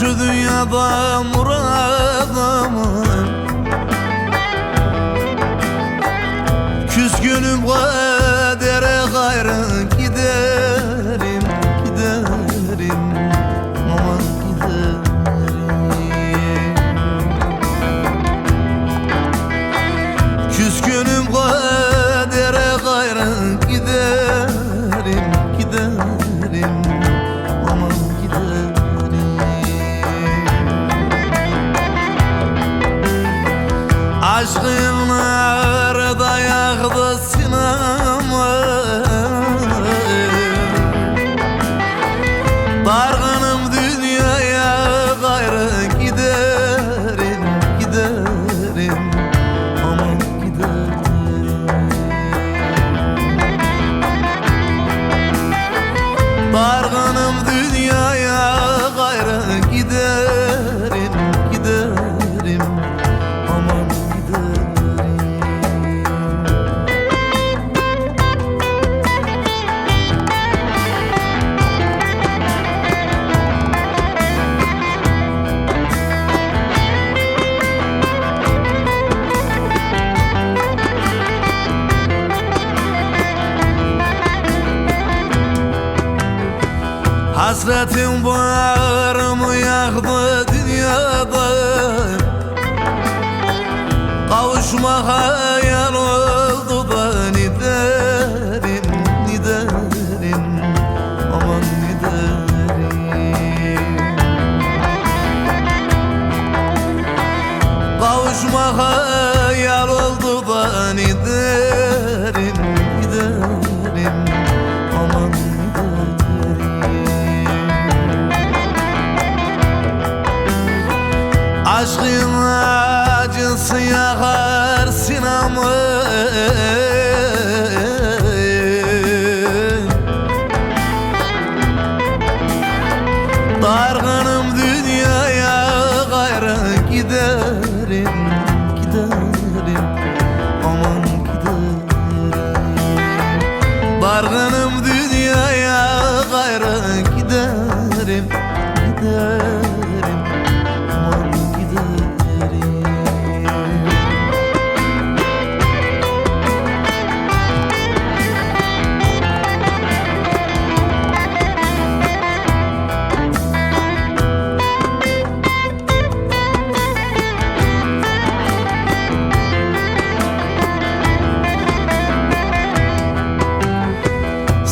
Şu dünyada muradımın Küskünüm kadere gayrı giderim giderim. Aman giderim. Küskünüm kadere Nerede yaktı Hasretin bağrımı yaktı dünyada? Kavuşmak hayal yar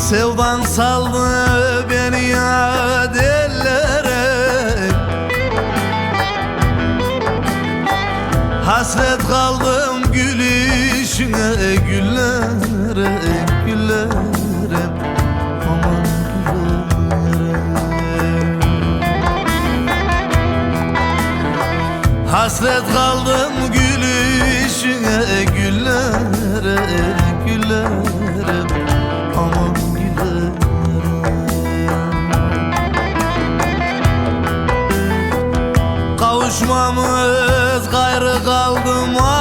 Sevdan saldı beni ya dellere. Hasret kaldım gülüşüne güllere güllere. Aman güllere Hasret kaldım gülüşüne güllere Kavuşmamız gayrı kaldı mahşere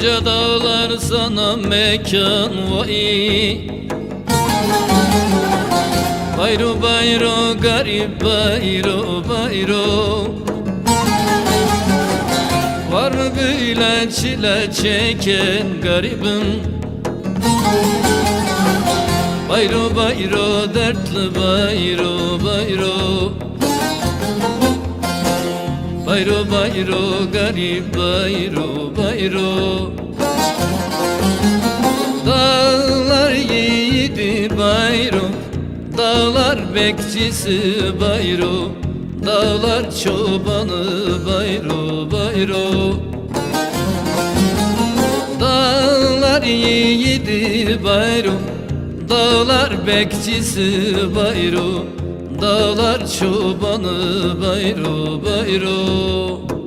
Ayarlar sana mekan vay. Bayro bayro garip bayro bayro. Var mı böyle çile çeken garibim? Bayro bayro dertli bayro bayro Bayro bayro garip bayro bayro. Dağlar yiğidi bayro Dağlar bekçisi bayro. Dağlar çobanı bayro bayro. Dağlar yiğidi bayro Dağlar bekçisi bayro Dağlar çobanı bayro bayro